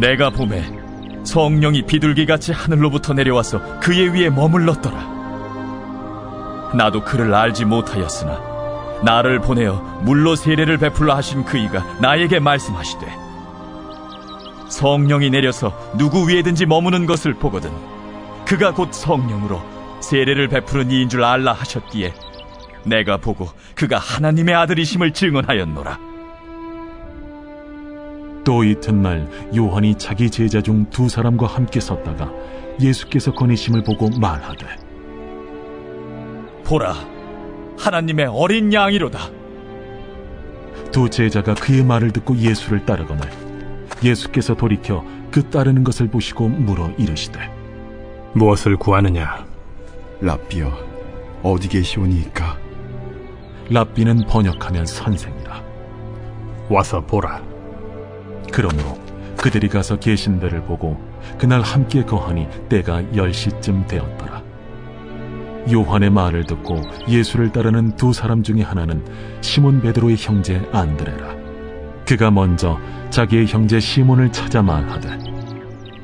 내가 봄에 성령이 비둘기같이 하늘로부터 내려와서 그의 위에 머물렀더라. 나도 그를 알지 못하였으나 나를 보내어 물로 세례를 베풀라 하신 그이가 나에게 말씀하시되 성령이 내려서 누구 위에든지 머무는 것을 보거든 그가 곧 성령으로 세례를 베푸는 이인 줄 알라 하셨기에 내가 보고 그가 하나님의 아들이심을 증언하였노라 또 이튿날 요한이 자기 제자 중 두 사람과 함께 섰다가 예수께서 거니심을 보고 말하되 보라 하나님의 어린 양이로다 두 제자가 그의 말을 듣고 예수를 따르거늘 예수께서 돌이켜 그 따르는 것을 보시고 물어 이르시되 무엇을 구하느냐? 라비여 어디 계시오니이까 랍비는 번역하면 선생이라 와서 보라. 그러므로 그들이 가서 계신 데를 보고 그날 함께 거하니 때가 열 시쯤 되었더라. 요한의 말을 듣고 예수를 따르는 두 사람 중에 하나는 시몬 베드로의 형제 안드레라. 그가 먼저 자기의 형제 시몬을 찾아 말하되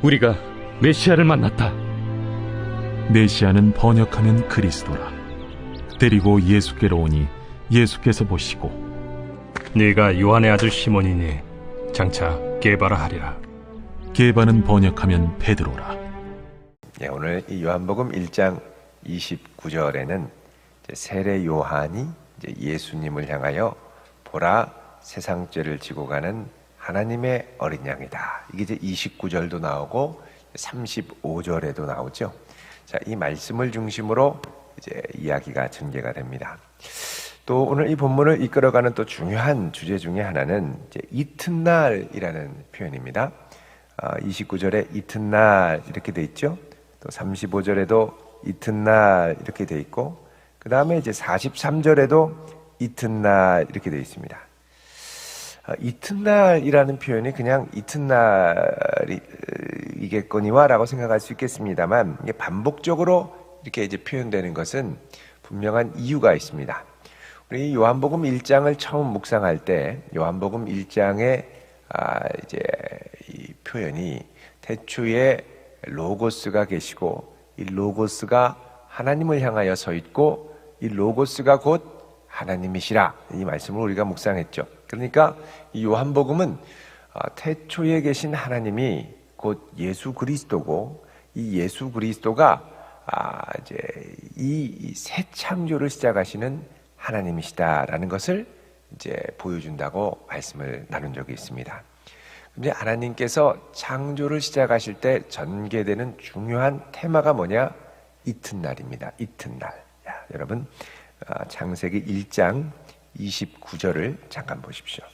우리가 메시아를 만났다. 메시아는 번역하면 그리스도라. 데리고 예수께로 오니 예수께서 보시고 네가 요한의 아들 시몬이니 장차 게바라 하리라. 게바는 번역하면 베드로라 예, 오늘 이 요한복음 1장 29절에는 세례 요한이 이제 예수님을 향하여 보라 세상 죄를 지고 가는 하나님의 어린 양이다. 이게 이제 29절도 나오고 35절에도 나오죠. 자, 이 말씀을 중심으로 이제 이야기가 전개가 됩니다. 또 오늘 이 본문을 이끌어가는 또 중요한 주제 중에 하나는 이튿날이라는 표현입니다. 29절에 이튿날 이렇게 돼 있죠. 또 35절에도 이튿날 이렇게 돼 있고 그 다음에 이제 43절에도 이튿날 이렇게 돼 있습니다. 아, 이튿날이라는 표현이 그냥 이튿날이겠거니와라고 생각할 수 있겠습니다만 반복적으로 이렇게 이제 표현되는 것은 분명한 이유가 있습니다. 우리 요한복음 1장을 처음 묵상할 때 요한복음 1장의 아 이제 이 표현이 태초에 로고스가 계시고 이 로고스가 하나님을 향하여 서 있고 이 로고스가 곧 하나님이시라 이 말씀을 우리가 묵상했죠. 그러니까 이 요한복음은 아, 태초에 계신 하나님이 곧 예수 그리스도고 이 예수 그리스도가 아 이제 이 새 창조를 시작하시는 하나님이시다라는 것을 이제 보여준다고 말씀을 나눈 적이 있습니다. 근데 하나님께서 창조를 시작하실 때 전개되는 중요한 테마가 뭐냐? 이튿날입니다. 이튿날. 야, 여러분, 아, 창세기 1장 29절을 잠깐 보십시오.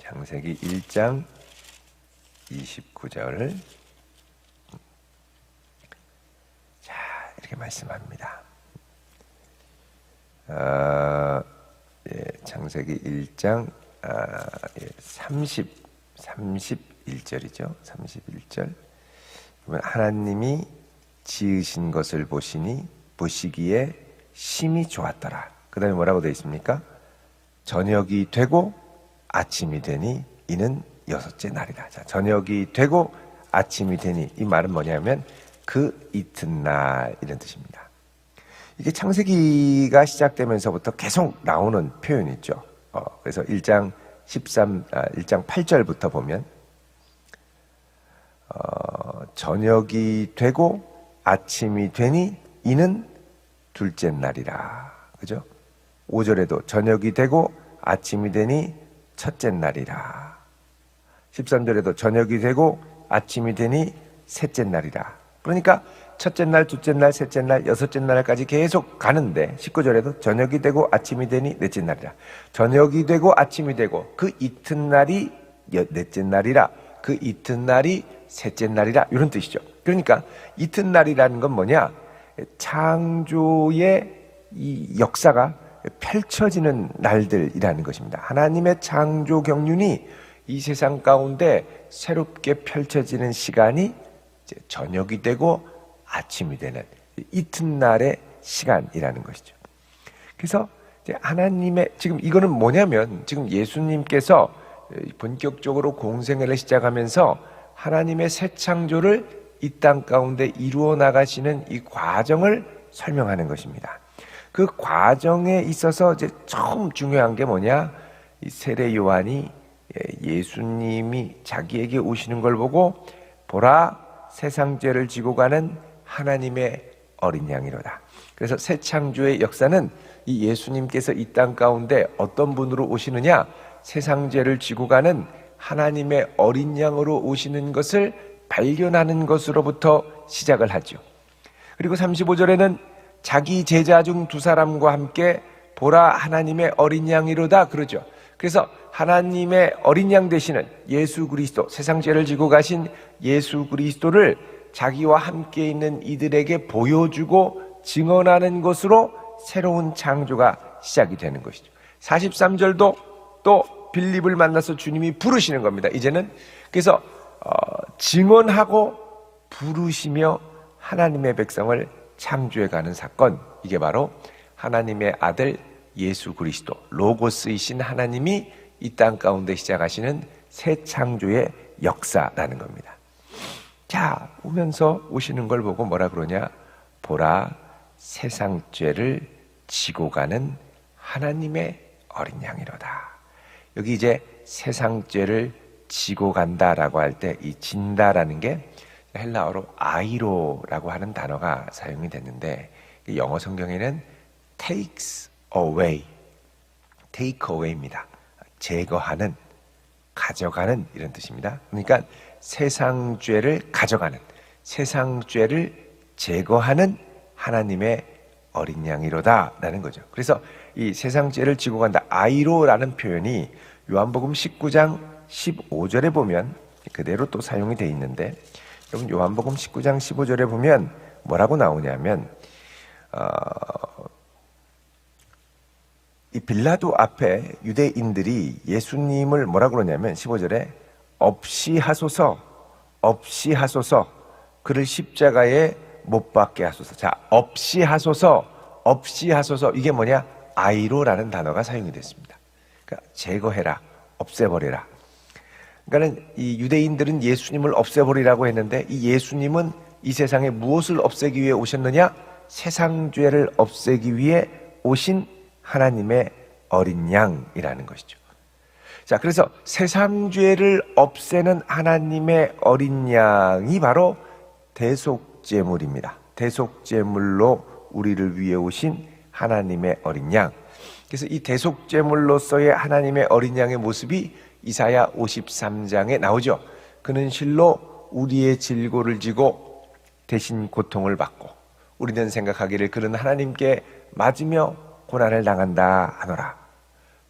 창세기 1장 29절. 자, 이렇게 말씀합니다. 아, 예, 창세기 1장 아, 예, 30, 31절이죠. 31절. 하나님이 지으신 것을 보시니 보시기에 심히 좋았더라. 그 다음에 뭐라고 되어 있습니까? 저녁이 되고 아침이 되니 이는 여섯째 날이다. 자, 저녁이 되고 아침이 되니 이 말은 뭐냐면 그 이튿날 이런 뜻입니다. 이게 창세기가 시작되면서부터 계속 나오는 표현이죠. 어, 그래서 1장 13, 아, 1장 8절부터 보면 어, 저녁이 되고 아침이 되니 이는 둘째 날이라. 그죠? 5절에도 저녁이 되고 아침이 되니 첫째 날이라. 13절에도 저녁이 되고 아침이 되니 셋째 날이라. 그러니까 첫째 날, 둘째 날, 셋째 날, 여섯째 날까지 계속 가는데 19절에도 저녁이 되고 아침이 되니 넷째 날이라. 저녁이 되고 아침이 되고 그 이튿날이 넷째 날이라. 그 이튿날이 셋째 날이라 이런 뜻이죠. 그러니까 이튿날이라는 건 뭐냐? 창조의 이 역사가 펼쳐지는 날들이라는 것입니다. 하나님의 창조 경륜이 이 세상 가운데 새롭게 펼쳐지는 시간이 저녁이 되고 아침이 되는 이튿날의 시간이라는 것이죠. 그래서 하나님의 지금 이거는 뭐냐면 지금 예수님께서 본격적으로 공생애를 시작하면서 하나님의 새 창조를 이 땅 가운데 이루어 나가시는 이 과정을 설명하는 것입니다. 그 과정에 있어서 이제 처음 중요한 게 뭐냐? 이 세례 요한이 예수님이 자기에게 오시는 걸 보고 보라 세상 죄를 지고 가는 하나님의 어린 양이로다. 그래서 새 창조의 역사는 이 예수님께서 이 땅 가운데 어떤 분으로 오시느냐? 세상 죄를 지고 가는 하나님의 어린 양으로 오시는 것을 발견하는 것으로부터 시작을 하죠. 그리고 35절에는 자기 제자 중 두 사람과 함께 보라 하나님의 어린 양이로다 그러죠. 그래서 하나님의 어린 양 되시는 예수 그리스도 세상 죄를 지고 가신 예수 그리스도를 자기와 함께 있는 이들에게 보여주고 증언하는 것으로 새로운 창조가 시작이 되는 것이죠. 43절도 또 빌립을 만나서 주님이 부르시는 겁니다. 이제는 그래서 어, 증언하고 부르시며 하나님의 백성을 창조해 가는 사건 이게 바로 하나님의 아들 예수 그리스도 로고스이신 하나님이 이 땅 가운데 시작하시는 새 창조의 역사라는 겁니다. 자, 오면서 오시는 걸 보고 뭐라 그러냐? 보라 세상 죄를 지고 가는 하나님의 어린 양이로다. 여기 이제 세상 죄를 지고 간다라고 할 때 이 진다라는 게 헬라어로 아이로라고 하는 단어가 사용이 됐는데 영어 성경에는 takes away, take away입니다. 제거하는, 가져가는 이런 뜻입니다. 그러니까 세상 죄를 가져가는, 세상 죄를 제거하는 하나님의 어린 양이로다라는 거죠. 그래서 이 세상 죄를 지고 간다 아이로라는 표현이 요한복음 19장 15절에 보면 그대로 또 사용이 돼 있는데 여러분 요한복음 19장 15절에 보면 뭐라고 나오냐면 어, 이 빌라도 앞에 유대인들이 예수님을 뭐라 그러냐면 15절에 없이 하소서 없이 하소서 그를 십자가에 못 박게 하소서. 자, 없이 하소서 없이 하소서 이게 뭐냐? 아이로라는 단어가 사용이 됐습니다. 그러니까 제거해라. 없애버리라. 그러니까는 이 유대인들은 예수님을 없애버리라고 했는데 이 예수님은 이 세상에 무엇을 없애기 위해 오셨느냐? 세상 죄를 없애기 위해 오신 하나님의 어린 양이라는 것이죠. 자, 그래서 세상 죄를 없애는 하나님의 어린 양이 바로 대속제물입니다. 대속제물로 우리를 위해 오신 하나님의 어린 양. 그래서 이 대속제물로서의 하나님의 어린 양의 모습이 이사야 53장에 나오죠. 그는 실로 우리의 질고를 지고 대신 고통을 받고 우리는 생각하기를 그는 하나님께 맞으며 고난을 당한다 하노라.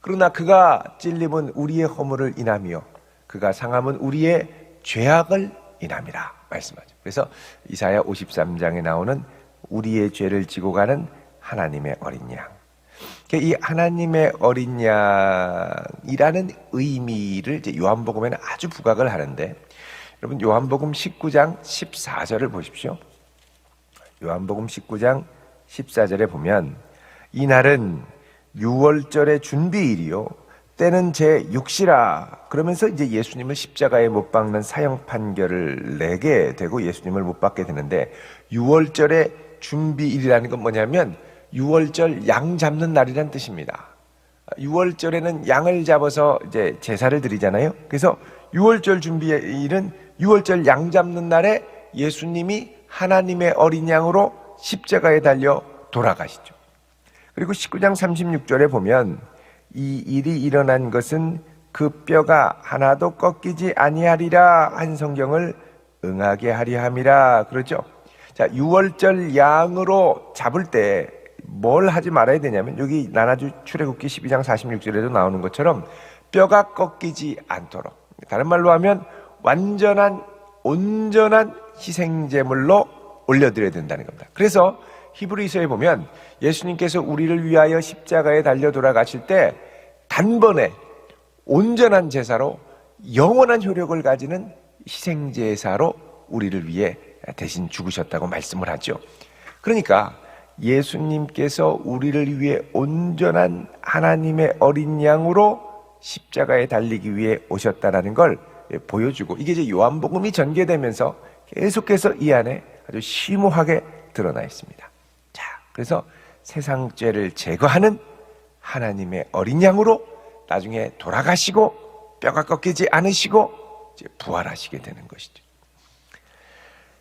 그러나 그가 찔림은 우리의 허물을 인하며 그가 상함은 우리의 죄악을 인함이라 말씀하죠. 그래서 이사야 53장에 나오는 우리의 죄를 지고 가는 하나님의 어린 양. 이 하나님의 어린 양이라는 의미를 요한복음에는 아주 부각을 하는데 여러분 요한복음 19장 14절을 보십시오. 요한복음 19장 14절에 보면 이날은 6월절의 준비일이요 때는 제 육시라 그러면서 이제 예수님을 십자가에 못 박는 사형 판결을 내게 되고 예수님을 못 박게 되는데 6월절의 준비일이라는 건 뭐냐면 6월절 양 잡는 날이란 뜻입니다. 6월절에는 양을 잡아서 이제 제사를 드리잖아요. 그래서 6월절 준비일은 6월절 양 잡는 날에 예수님이 하나님의 어린 양으로 십자가에 달려 돌아가시죠. 그리고 19장 36절에 보면 이 일이 일어난 것은 그 뼈가 하나도 꺾이지 아니하리라 한 성경을 응하게 하려 함이라 그러죠. 자, 6월절 양으로 잡을 때 뭘 하지 말아야 되냐면 여기 나나주 출애굽기 12장 46절에도 나오는 것처럼 뼈가 꺾이지 않도록 다른 말로 하면 완전한 온전한 희생제물로 올려드려야 된다는 겁니다. 그래서 히브리서에 보면 예수님께서 우리를 위하여 십자가에 달려 돌아가실 때 단번에 온전한 제사로 영원한 효력을 가지는 희생제사로 우리를 위해 대신 죽으셨다고 말씀을 하죠. 그러니까 예수님께서 우리를 위해 온전한 하나님의 어린 양으로 십자가에 달리기 위해 오셨다라는 걸 보여주고 이게 이제 요한복음이 전개되면서 계속해서 이 안에 아주 심오하게 드러나 있습니다. 자, 그래서 세상 죄를 제거하는 하나님의 어린 양으로 나중에 돌아가시고 뼈가 꺾이지 않으시고 이제 부활하시게 되는 것이죠.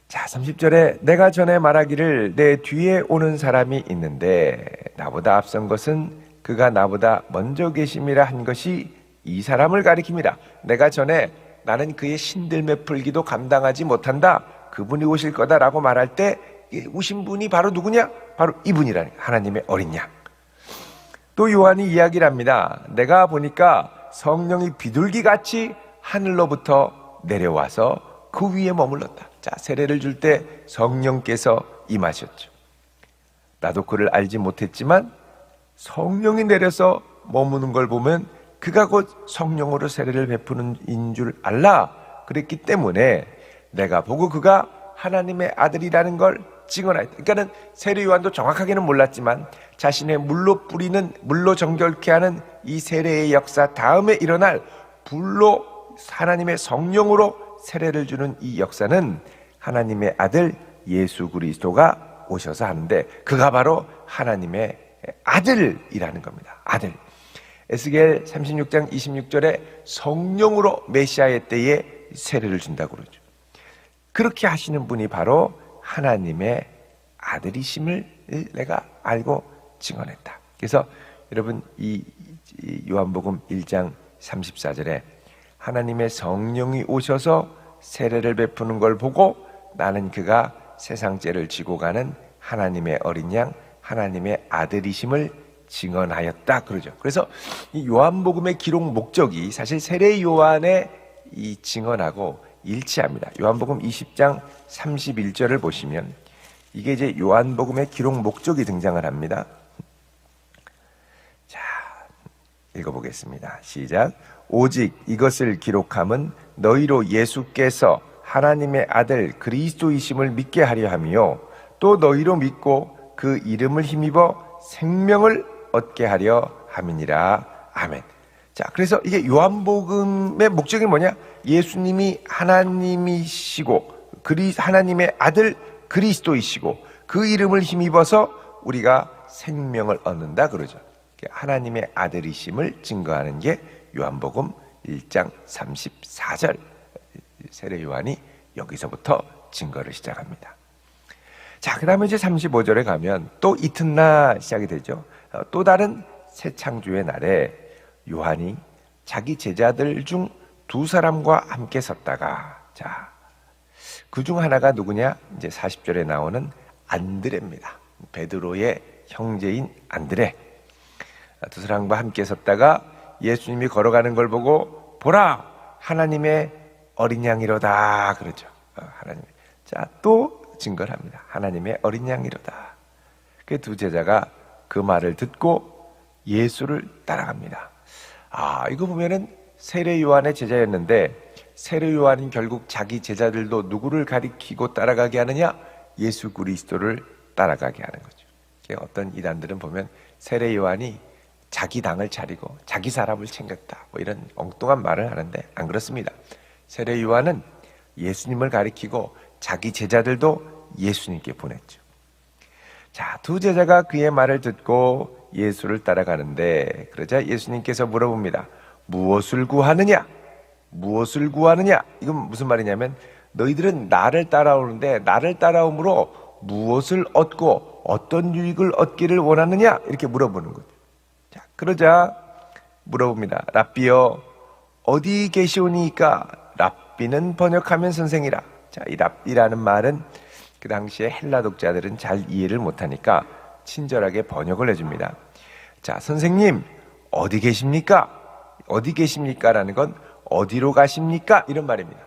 자, 30절에 내가 전에 말하기를 내 뒤에 오는 사람이 있는데 나보다 앞선 것은 그가 나보다 먼저 계심이라 한 것이 이 사람을 가리킵니다. 내가 전에 나는 그의 신들매 풀기도 감당하지 못한다. 그분이 오실 거다라고 말할 때 이 오신 분이 바로 누구냐? 바로 이분이라는. 하나님의 어린 양. 또 요한이 이야기를 합니다. 내가 보니까 성령이 비둘기 같이 하늘로부터 내려와서 그 위에 머물렀다. 자, 세례를 줄 때 성령께서 임하셨죠. 나도 그를 알지 못했지만 성령이 내려서 머무는 걸 보면 그가 곧 성령으로 세례를 베푸는 인 줄 알라. 그랬기 때문에 내가 보고 그가 하나님의 아들이라는 걸 증언하였다. 그러니까는 세례 요한도 정확하게는 몰랐지만 자신의 물로 뿌리는 물로 정결케 하는 이 세례의 역사 다음에 일어날 불로 하나님의 성령으로 세례를 주는 이 역사는 하나님의 아들 예수 그리스도가 오셔서 하는데 그가 바로 하나님의 아들이라는 겁니다. 아들. 에스겔 36장 26절에 성령으로 메시아의 때에 세례를 준다고 그러죠. 그렇게 하시는 분이 바로 하나님의 아들이심을 내가 알고 증언했다. 그래서 여러분 이 요한복음 1장 34절에 하나님의 성령이 오셔서 세례를 베푸는 걸 보고 나는 그가 세상 죄를 지고 가는 하나님의 어린 양 하나님의 아들이심을 증언하였다 그러죠. 그래서 이 요한복음의 기록 목적이 사실 세례 요한의 이 증언하고 일치합니다. 요한복음 20장 31절을 보시면 이게 이제 요한복음의 기록 목적이 등장을 합니다. 자, 읽어보겠습니다. 시작. 오직 이것을 기록함은 너희로 예수께서 하나님의 아들 그리스도이심을 믿게 하려 함이요. 또 너희로 믿고 그 이름을 힘입어 생명을 얻게 하려 함이니라. 아멘. 자, 그래서 이게 요한복음의 목적이 뭐냐? 예수님이 하나님이시고 그리 하나님의 아들 그리스도이시고 그 이름을 힘입어서 우리가 생명을 얻는다 그러죠. 하나님의 아들이심을 증거하는 게 요한복음 1장 34절 세례 요한이 여기서부터 증거를 시작합니다. 자, 그 다음에 이제 35절에 가면 또 이튿날 시작이 되죠. 어, 또 다른 새 창조의 날에 요한이 자기 제자들 중 두 사람과 함께 섰다가 자, 그 중 하나가 누구냐? 이제 40절에 나오는 안드레입니다. 베드로의 형제인 안드레. 두 사람과 함께 섰다가 예수님이 걸어가는 걸 보고 보라 하나님의 어린 양이로다 그러죠. 어, 하나님. 자, 또 증거를 합니다. 하나님의 어린 양이로다. 그 두 제자가 그 말을 듣고 예수를 따라갑니다. 아, 이거 보면은 세례 요한의 제자였는데 세례 요한은 결국 자기 제자들도 누구를 가리키고 따라가게 하느냐? 예수 그리스도를 따라가게 하는 거죠. 어떤 이단들은 보면 세례 요한이 자기 당을 차리고 자기 사람을 챙겼다. 뭐 이런 엉뚱한 말을 하는데 안 그렇습니다. 세례 요한은 예수님을 가리키고 자기 제자들도 예수님께 보냈죠. 자, 두 제자가 그의 말을 듣고 예수를 따라가는데 그러자 예수님께서 물어봅니다. 무엇을 구하느냐? 무엇을 구하느냐? 이건 무슨 말이냐면 너희들은 나를 따라오는데 나를 따라옴으로 무엇을 얻고 어떤 유익을 얻기를 원하느냐? 이렇게 물어보는 거죠. 자, 그러자 물어봅니다. 랍비여 어디 계시오니까? 랍비는 번역하면 선생이라. 자, 이 랍비라는 말은 그 당시에 헬라 독자들은 잘 이해를 못하니까 친절하게 번역을 해줍니다. 자, 선생님, 어디 계십니까? 어디 계십니까? 라는 건 어디로 가십니까? 이런 말입니다.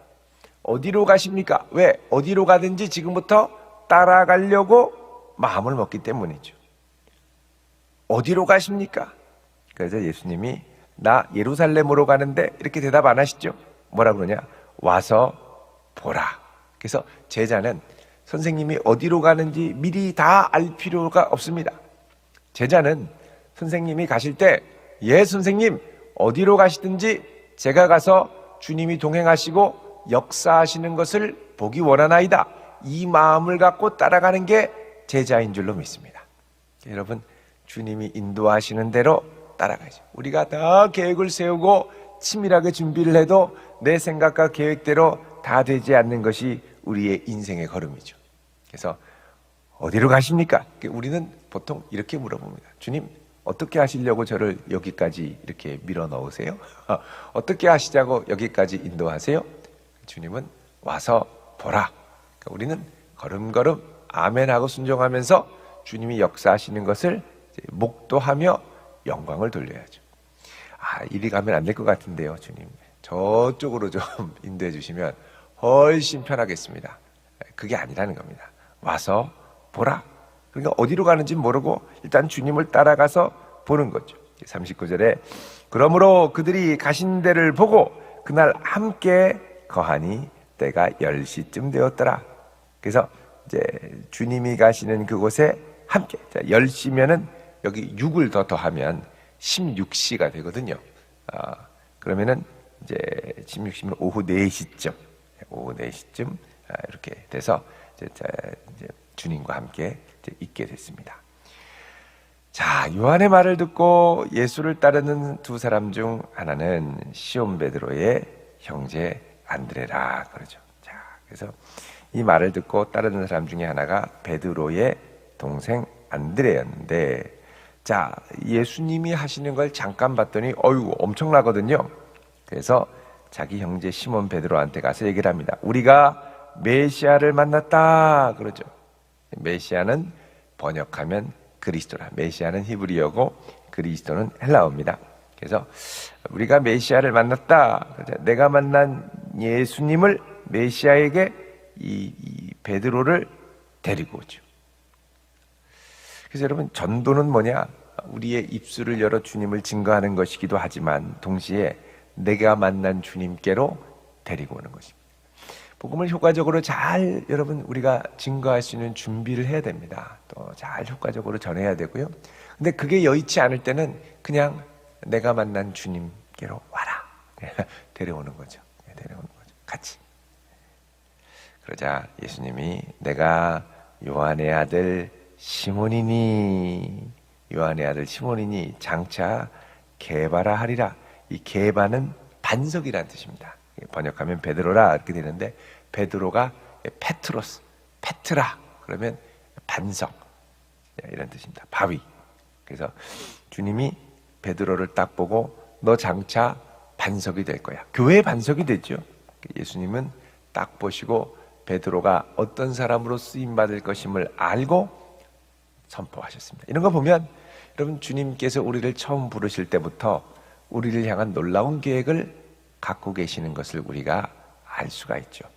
어디로 가십니까? 왜? 어디로 가든지 지금부터 따라가려고 마음을 먹기 때문이죠. 어디로 가십니까? 그래서 예수님이 나 예루살렘으로 가는데 이렇게 대답 안 하시죠? 뭐라 그러냐? 와서 보라. 그래서 제자는 선생님이 어디로 가는지 미리 다 알 필요가 없습니다. 제자는 선생님이 가실 때, 예, 선생님, 어디로 가시든지 제가 가서 주님이 동행하시고 역사하시는 것을 보기 원하나이다. 이 마음을 갖고 따라가는 게 제자인 줄로 믿습니다. 여러분, 주님이 인도하시는 대로 따라가죠. 우리가 다 계획을 세우고 치밀하게 준비를 해도 내 생각과 계획대로 다 되지 않는 것이 우리의 인생의 걸음이죠. 그래서 어디로 가십니까? 우리는 보통 이렇게 물어봅니다. 주님, 어떻게 하시려고 저를 여기까지 이렇게 밀어 넣으세요? 어떻게 하시자고 여기까지 인도하세요? 주님은 와서 보라. 그러니까 우리는 걸음걸음 아멘하고 순종하면서 주님이 역사하시는 것을 목도하며 영광을 돌려야죠. 아, 이리 가면 안 될 것 같은데요, 주님. 저쪽으로 좀 인도해 주시면 훨씬 편하겠습니다. 그게 아니라는 겁니다. 와서 보라. 그러니까 어디로 가는지 모르고 일단 주님을 따라가서 보는 거죠. 39절에 그러므로 그들이 가신 데를 보고 그날 함께 거하니 때가 10시쯤 되었더라. 그래서 이제 주님이 가시는 그곳에 함께 자, 10시면은 여기 6을 더 더하면 16시가 되거든요. 아, 그러면은 이제 16시면 오후 4시쯤 오후 4시쯤 아, 이렇게 돼서 이제, 주님과 함께 있게 됐습니다. 자, 요한의 말을 듣고 예수를 따르는 두 사람 중 하나는 시온 베드로의 형제 안드레라 그러죠. 자, 그래서 이 말을 듣고 따르는 사람 중에 하나가 베드로의 동생 안드레였는데 자, 예수님이 하시는 걸 잠깐 봤더니 어유 엄청나거든요. 그래서 자기 형제 시몬 베드로한테 가서 얘기를 합니다. 우리가 메시아를 만났다 그러죠. 메시아는 번역하면 그리스도라. 메시아는 히브리어고 그리스도는 헬라어입니다. 그래서 우리가 메시아를 만났다. 내가 만난 예수님을 메시아에게 이, 이 베드로를 데리고 오죠. 그래서 여러분 전도는 뭐냐? 우리의 입술을 열어 주님을 증거하는 것이기도 하지만 동시에 내가 만난 주님께로 데리고 오는 것입니다. 복음을 효과적으로 잘 여러분 우리가 증거할 수 있는 준비를 해야 됩니다. 또 잘 효과적으로 전해야 되고요. 근데 그게 여의치 않을 때는 그냥 내가 만난 주님께로 와라. 데려오는 거죠. 네, 데려오는 거죠. 같이. 그러자 예수님이 내가 요한의 아들 시몬이니 요한의 아들 시몬이니 장차 개바라 하리라. 이 개바는 반석이라는 뜻입니다. 번역하면 베드로라 이렇게 되는데 베드로가 페트로스, 페트라 그러면 반석 이런 뜻입니다. 바위. 그래서 주님이 베드로를 딱 보고 너 장차 반석이 될 거야. 교회의 반석이 됐죠. 예수님은 딱 보시고 베드로가 어떤 사람으로 쓰임 받을 것임을 알고 선포하셨습니다. 이런 거 보면 여러분 주님께서 우리를 처음 부르실 때부터 우리를 향한 놀라운 계획을 갖고 계시는 것을 우리가 알 수가 있죠.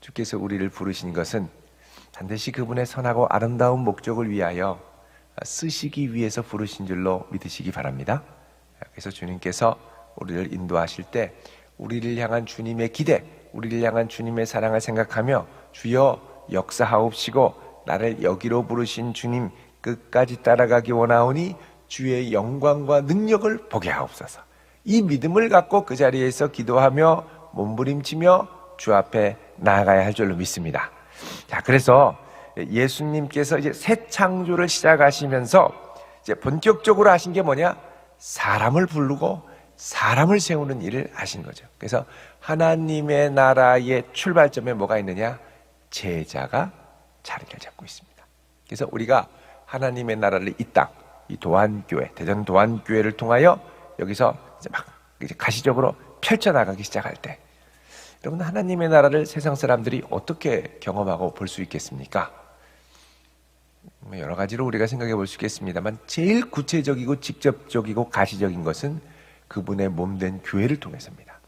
주께서 우리를 부르신 것은 반드시 그분의 선하고 아름다운 목적을 위하여 쓰시기 위해서 부르신 줄로 믿으시기 바랍니다. 그래서 주님께서 우리를 인도하실 때 우리를 향한 주님의 기대, 우리를 향한 주님의 사랑을 생각하며 주여 역사하옵시고 나를 여기로 부르신 주님 끝까지 따라가기 원하오니 주의 영광과 능력을 보게 하옵소서. 이 믿음을 갖고 그 자리에서 기도하며 몸부림치며 주 앞에 나아가야 할 줄로 믿습니다. 자, 그래서 예수님께서 이제 새 창조를 시작하시면서 이제 본격적으로 하신 게 뭐냐? 사람을 부르고 사람을 세우는 일을 하신 거죠. 그래서 하나님의 나라의 출발점에 뭐가 있느냐? 제자가 자리를 잡고 있습니다. 그래서 우리가 하나님의 나라를 이 땅, 이 도안교회, 대전 도안교회를 통하여 여기서 이제 막 이제 가시적으로 펼쳐나가기 시작할 때 여러분 하나님의 나라를 세상 사람들이 어떻게 경험하고 볼 수 있겠습니까? 뭐 여러 가지로 우리가 생각해 볼 수 있겠습니다만 제일 구체적이고 직접적이고 가시적인 것은 그분의 몸된 교회를 통해서입니다.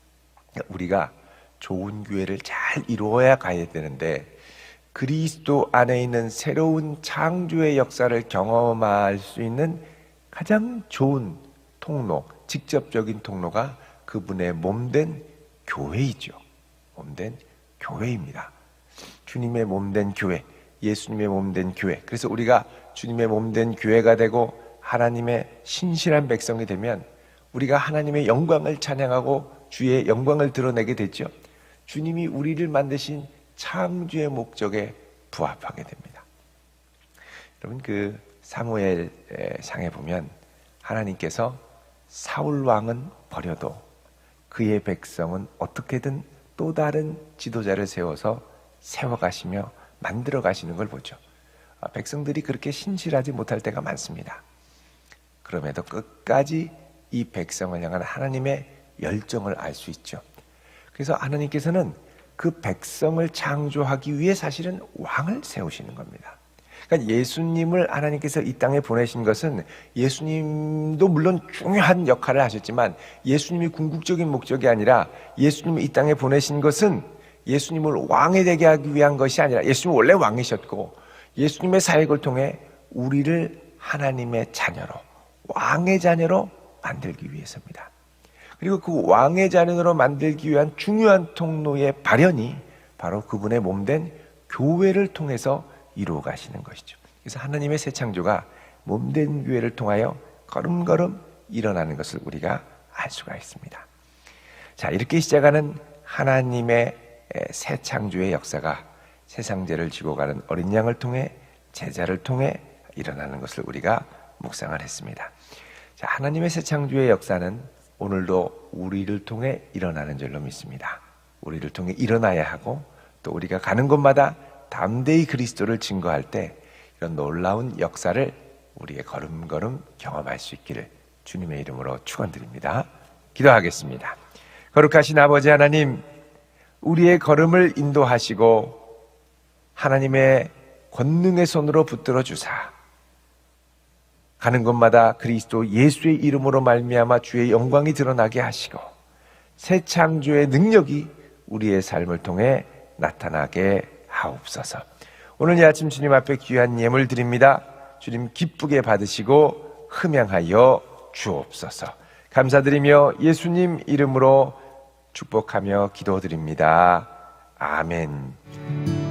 우리가 좋은 교회를 잘 이루어야 가야 되는데 그리스도 안에 있는 새로운 창조의 역사를 경험할 수 있는 가장 좋은 통로, 직접적인 통로가 그분의 몸된 교회이죠. 몸된 교회입니다. 주님의 몸된 교회, 예수님의 몸된 교회. 그래서 우리가 주님의 몸된 교회가 되고 하나님의 신실한 백성이 되면 우리가 하나님의 영광을 찬양하고 주의 영광을 드러내게 되죠. 주님이 우리를 만드신 창조의 목적에 부합하게 됩니다. 여러분 그 사무엘 상에 보면 하나님께서 사울 왕은 버려도 그의 백성은 어떻게든 또 다른 지도자를 세워서 세워가시며 만들어 가시는 걸 보죠. 아, 백성들이 그렇게 신실하지 못할 때가 많습니다. 그럼에도 끝까지 이 백성을 향한 하나님의 열정을 알 수 있죠. 그래서 하나님께서는 그 백성을 창조하기 위해 사실은 왕을 세우시는 겁니다. 그러니까 예수님을 하나님께서 이 땅에 보내신 것은 예수님도 물론 중요한 역할을 하셨지만 예수님이 궁극적인 목적이 아니라 예수님을 이 땅에 보내신 것은 예수님을 왕이 되게 하기 위한 것이 아니라 예수님 원래 왕이셨고 예수님의 사역을 통해 우리를 하나님의 자녀로 왕의 자녀로 만들기 위해서입니다. 그리고 그 왕의 자녀로 만들기 위한 중요한 통로의 발현이 바로 그분의 몸된 교회를 통해서 이루어 가시는 것이죠. 그래서 하나님의 새 창조가 몸된 교회를 통하여 걸음걸음 일어나는 것을 우리가 알 수가 있습니다. 자, 이렇게 시작하는 하나님의 새 창조의 역사가 세상제를 지고 가는 어린 양을 통해 제자를 통해 일어나는 것을 우리가 묵상을 했습니다. 자, 하나님의 새 창조의 역사는 오늘도 우리를 통해 일어나는 줄로 믿습니다. 우리를 통해 일어나야 하고 또 우리가 가는 곳마다 담대히 그리스도를 증거할 때 이런 놀라운 역사를 우리의 걸음걸음 경험할 수 있기를 주님의 이름으로 축원드립니다. 기도하겠습니다. 거룩하신 아버지 하나님, 우리의 걸음을 인도하시고 하나님의 권능의 손으로 붙들어 주사 가는 곳마다 그리스도 예수의 이름으로 말미암아 주의 영광이 드러나게 하시고 새 창조의 능력이 우리의 삶을 통해 나타나게 하옵소서. 오늘 이 아침 주님 앞에 귀한 예물 드립니다. 주님 기쁘게 받으시고 흠양하여 주옵소서. 감사드리며 예수님 이름으로 축복하며 기도드립니다. 아멘.